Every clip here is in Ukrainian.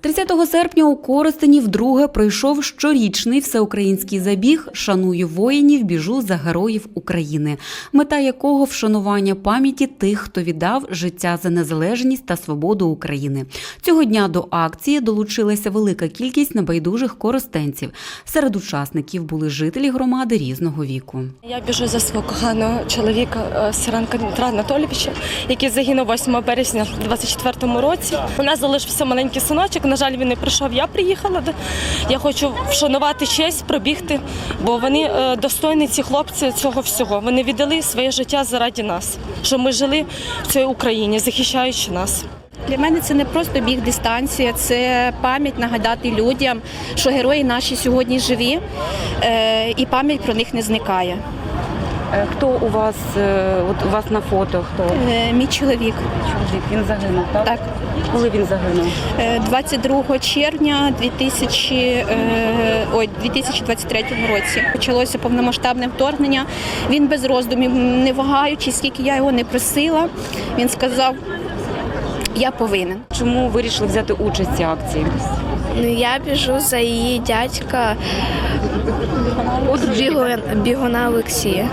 30 серпня у Коростені вдруге пройшов щорічний всеукраїнський забіг Шаную воїнів, біжу за героїв України, мета якого вшанування пам'яті тих, хто віддав життя за незалежність та свободу України. Цього дня до акції долучилася велика кількість небайдужих коростенців. Серед учасників були жителі громади різного віку. Я біжу за свого коханого чоловіка е, Сиранка Дмитра Анатолійовича, який загинув 8 березня у 24-му році. У нас залишився маленький синочок. На жаль, він не прийшов. Я приїхала. Я хочу вшанувати честь, пробігти, бо вони е, достойні ці хлопці цього всього. Вони віддали своє життя заради нас, щоб ми жили в цій Україні, захищаючи нас. Для мене це не просто біг дистанція, це пам'ять нагадати людям, що герої наші сьогодні живі, е, і пам'ять про них не зникає. Е, Хто у вас е, от у вас на фото? Хто Е, Мій чоловік, чоловік? Він загинув, так? так, Коли він загинув? е, 22 червня 2000, е, ой, 2023 році почалося повномасштабне вторгнення. Він без роздумів, не вагаючись, скільки я його не просила, він сказав. Я повинен. Чому вирішили взяти участь в цій акції? Ну, я біжу за її дядька Бігуна, Бігуна Олексія.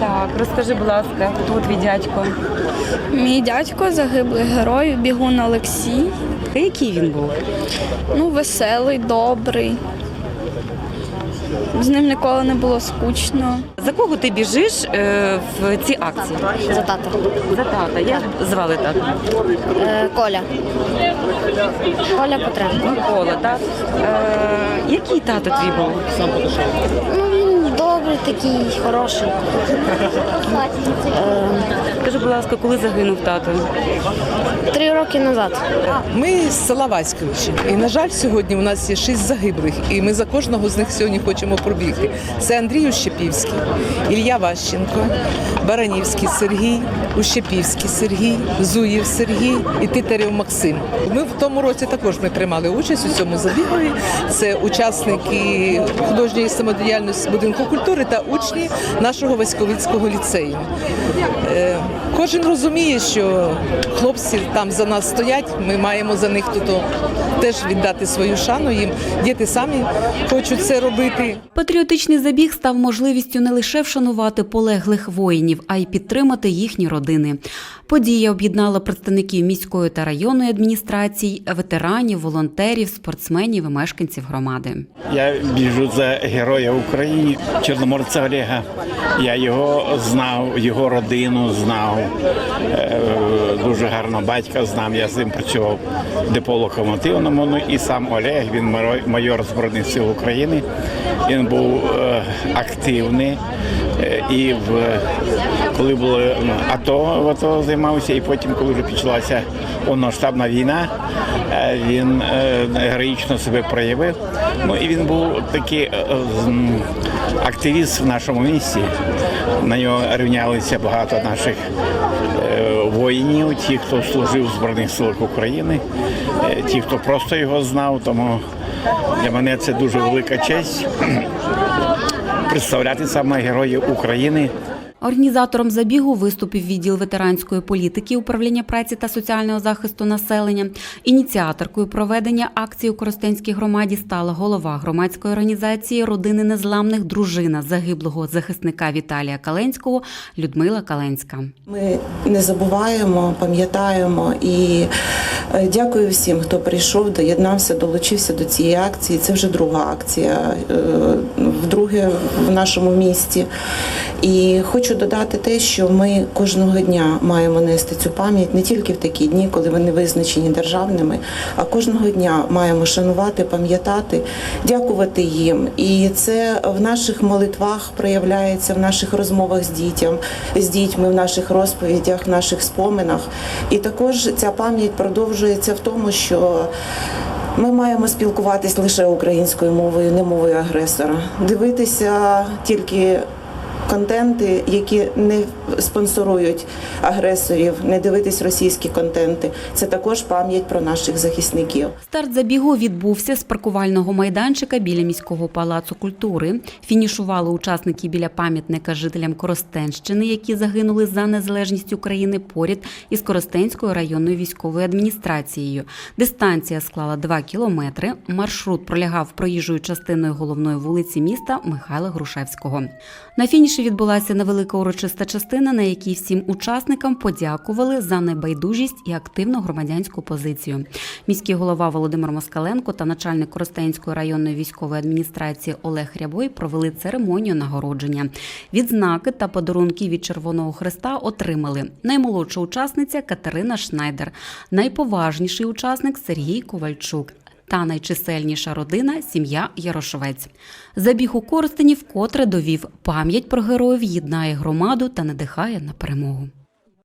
Так, розкажи, будь ласка, хто твій дядько? Мій дядько загиблий герой, бігун Олексій. Який він був? Ну, веселий, добрий. З ним ніколи не було скучно. За кого ти біжиш е, в цій акції? За тата. За тата. Як звали тата? Коля. Коля Петренко. Микола, так? Е, який тато твій був? Ну, він добрий такий, хороший. Скажи, будь ласка, коли загинув тато? Три роки назад. Ми з села Васьковичі. І, на жаль, сьогодні у нас є шість загиблих, і ми за кожного з них сьогодні хочемо пробігти. Це Андрій Ущепівський, Ілля Ващенко, Баранівський Сергій, Ущепівський Сергій, Зуєв Сергій і Титарів Максим. Ми в тому році також ми приймали участь у цьому забігові. Це учасники художньої самодіяльності будинку культури та учні нашого Васьковицького ліцею. Е, Кожен розуміє, що хлопці там за нас стоять. Ми маємо за них тут теж віддати свою шану їм. Діти самі хочуть це робити. Патріотичний забіг став можливістю не лише вшанувати полеглих воїнів, а й підтримати їхні родини. Подія об'єднала представників міської та районної адміністрацій, ветеранів, волонтерів, спортсменів і мешканців громади. Я біжу за героя України Чорноморця Олега. Я його знав, його родину знав. Е, Дуже гарно батька знав. Я з ним працював депо локомотивному. Ну і сам Олег, він майор- Збройних сил України. Він був е, активний. Е, І в коли було ну, АТО, в АТО займався, і потім, коли вже почалася повноштабна війна, е, він е, героїчно себе проявив. Ну і він був такий е, активіст в нашому місті. На нього рівнялися багато наших воїнів, ті, хто служив в Збройних силах України, ті, хто просто його знав. Тому для мене це дуже велика честь представляти саме героїв України. Організатором забігу виступив відділ ветеранської політики управління праці та соціального захисту населення. Ініціаторкою проведення акції у Коростенській громаді стала голова громадської організації родини незламних дружина загиблого захисника Віталія Каленського Людмила Каленська. Ми не забуваємо, пам'ятаємо і е, дякую всім, хто прийшов, доєднався, долучився до цієї акції. Це вже друга акція, е, вдруге в нашому місті. І хочу додати те, що ми кожного дня маємо нести цю пам'ять не тільки в такі дні, коли вони визначені державними, а кожного дня маємо шанувати, пам'ятати, дякувати їм. І це в наших молитвах проявляється в наших розмовах з дітям, з дітьми, в наших розповідях, в наших споминах. І також ця пам'ять продовжується в тому, що ми маємо спілкуватись лише українською мовою, не мовою агресора, дивитися тільки контенти, які не спонсорують агресорів, не дивитись російські контенти. Це також пам'ять про наших захисників. Старт забігу відбувся з паркувального майданчика біля міського палацу культури. Фінішували учасники біля пам'ятника жителям Коростенщини, які загинули за незалежність України поряд із Коростенською районною військовою адміністрацією. Дистанція склала 2 кілометри. Маршрут пролягав проїжджою частиною головної вулиці міста Михайла Грушевського. На фініші відбулася невелика урочиста частина, на якій всім учасникам подякували за небайдужість і активну громадянську позицію. Міський голова Володимир Москаленко та начальник Коростенської районної військової адміністрації Олег Рябой провели церемонію нагородження. Відзнаки та подарунки від Червоного Хреста отримали наймолодша учасниця Катерина Шнайдер, найповажніший учасник Сергій Ковальчук. Та найчисельніша родина сім'я Ярошовець. Забіг у Коростені вкотре довів пам'ять про героїв, єднає громаду та надихає на перемогу.